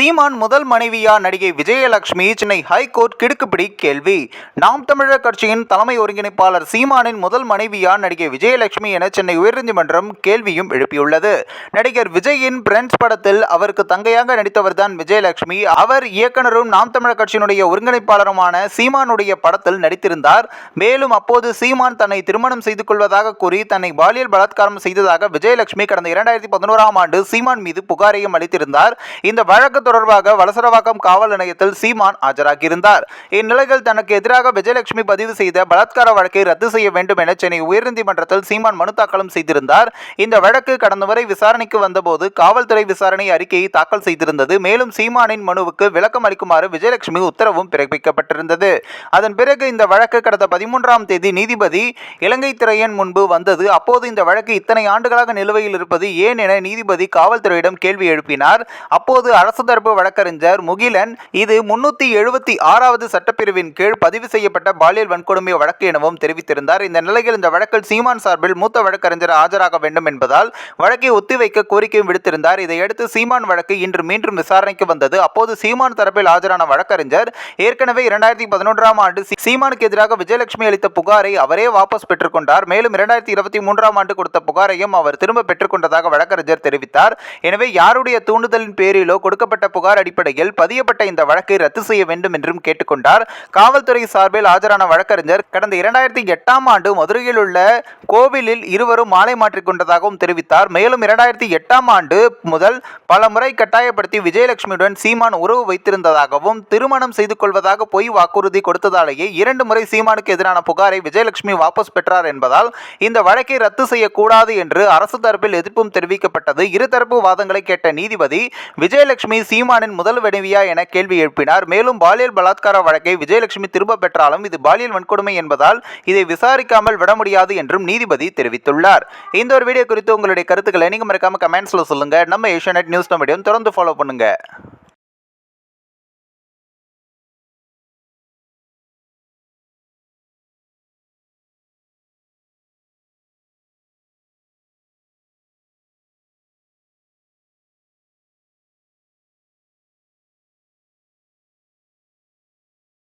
சீமான் முதல் மனைவியா நடிகை விஜயலட்சுமி சென்னை ஹைகோர்ட் கிடுக்குப்பிடி கேள்வி. நாம் தமிழர் கட்சியின் தலைமை ஒருங்கிணைப்பாளர் சீமானின் முதல் மனைவியா நடிகை விஜயலட்சுமி என சென்னை உயர்நீதிமன்றம் கேள்வியும் எழுப்பியுள்ளது. நடிகர் விஜயின் பிரெண்ட்ஸ் படத்தில் அவருக்கு தங்கையாக நடித்தவர்தான் விஜயலட்சுமி. அவர் இயக்குனரும் நாம் தமிழர் கட்சியினுடைய ஒருங்கிணைப்பாளருமான சீமானுடைய படத்தில் நடித்திருந்தார். மேலும் அப்போது சீமான் தன்னை திருமணம் செய்து கொள்வதாக கூறி தன்னை பாலியல் பலாத்காரம் செய்ததாக விஜயலட்சுமி கடந்த இரண்டாயிரத்தி பதினோராம் ஆண்டு சீமான் மீது புகாரையும் அளித்திருந்தார். இந்த வழக்கு தொடர்பாக வலசரவாக்கம் காவல் நிலையத்தில் சீமான் ஆஜராகியிருந்தார். இந்நிலையில் தனக்கு எதிராக விஜயலட்சுமி பதிவு செய்த பலாத்கார வழக்கை ரத்து செய்ய வேண்டும் என சென்னை உயர்நீதிமன்றத்தில் சீமான் மனு தாக்கலும் செய்திருந்தார். இந்த வழக்கு கடந்த முறை விசாரணைக்கு வந்தபோது காவல்துறை விசாரணை அறிக்கையை தாக்கல் செய்திருந்தது. மேலும் சீமானின் மனுவுக்கு விளக்கம் அளிக்குமாறு விஜயலட்சுமி உத்தரவும் பிறப்பிக்கப்பட்டிருந்தது. அதன் பிறகு இந்த வழக்கு கடந்த பதிமூன்றாம் தேதி நீதிபதி இலங்கை திரையன் முன்பு வந்தது. அப்போது இந்த வழக்கு இத்தனை ஆண்டுகளாக நிலுவையில் இருப்பது ஏன் என நீதிபதி காவல்துறையிடம் கேள்வி எழுப்பினார். அப்போது அரசு சார்பு வழக்கறிஞர் முகிலன் இது முன்னூத்தி எழுபத்தி ஆறாவது சட்டப்பிரிவின் கீழ் பதிவு செய்யப்பட்ட பாலியல் வன்கொடுமை வழக்கு எனவும் தெரிவித்திருந்தார். இந்த நிலையில் இந்த வழக்கில் சீமான் சார்பில் மூத்த வழக்கறிஞர் ஆஜராக வேண்டும் என்பதால் வழக்கை ஒத்திவைக்க கோரிக்கையும் விடுத்திருந்தார். இதையடுத்து சீமான் வழக்கு இன்று மீண்டும் விசாரணைக்கு வந்தது. அப்போது சீமான் தரப்பில் ஆஜரான வழக்கறிஞர் ஏற்கனவே இரண்டாயிரத்தி பதினொன்றாம் ஆண்டு சீமானுக்கு எதிராக விஜயலட்சுமி அளித்த புகாரை அவரே வாபஸ் பெற்றுக்கொண்டார். மேலும் இரண்டாயிரத்தி இருபத்தி மூன்றாம் ஆண்டு கொடுத்த புகாரையும் அவர் திரும்ப பெற்றுக்கொண்டதாக வழக்கறிஞர் தெரிவித்தார். எனவே யாருடைய தூண்டுதலின் பேரிலோ கொடுக்கப்பட்ட புகார் அடிப்படையில் பதியப்பட்ட இந்த வழக்கை ரத்து செய்ய வேண்டும் என்றும் கேட்டுக்கொண்டார். காவல்துறை சார்பில் ஆஜரான வழக்கறிஞர் கடந்த இரண்டாயிரத்தி எட்டாம் ஆண்டு மதுரையில் உள்ள கோவிலில் இருவரும் மாலை மாற்றிக்கொண்டதாகவும் தெரிவித்தார். மேலும் இரண்டாயிரத்தி எட்டாம் ஆண்டு முதல் பல முறை கட்டாயப்படுத்தி விஜயலட்சுமியுடன் சீமான் உறவு வைத்திருந்ததாகவும் திருமணம் செய்து கொள்வதாக பொய் வாக்குறுதி கொடுத்ததாலேயே இரண்டு முறை சீமானுக்கு எதிரான புகாரை விஜயலட்சுமி வாபஸ் பெற்றார் என்பதால் இந்த வழக்கை ரத்து செய்யக்கூடாது என்று அரசு தரப்பில் எதிர்ப்பும் தெரிவிக்கப்பட்டது. இருதரப்பு வாதங்களை கேட்ட நீதிபதி விஜயலட்சுமி சீமானின் முதல் வினைவியா என கேள்வி எழுப்பினார். மேலும் பாலியல் பலாத்கார வழக்கை விஜயலட்சுமி திரும்ப பெற்றாலும் இது பாலியல் வன்கொடுமை என்பதால் இதை விசாரிக்காமல் விட முடியாது என்றும் நீதிபதி தெரிவித்துள்ளார். இந்த ஒரு வீடியோ குறித்து உங்களுடைய கருத்துக்களை நீங்கள் மறக்காம கமெண்ட்ஸில் சொல்லுங்கள் நம்ம ஏஷியா நியூஸ் மீடியம் தொடர்ந்து ஃபாலோ பண்ணுங்கள்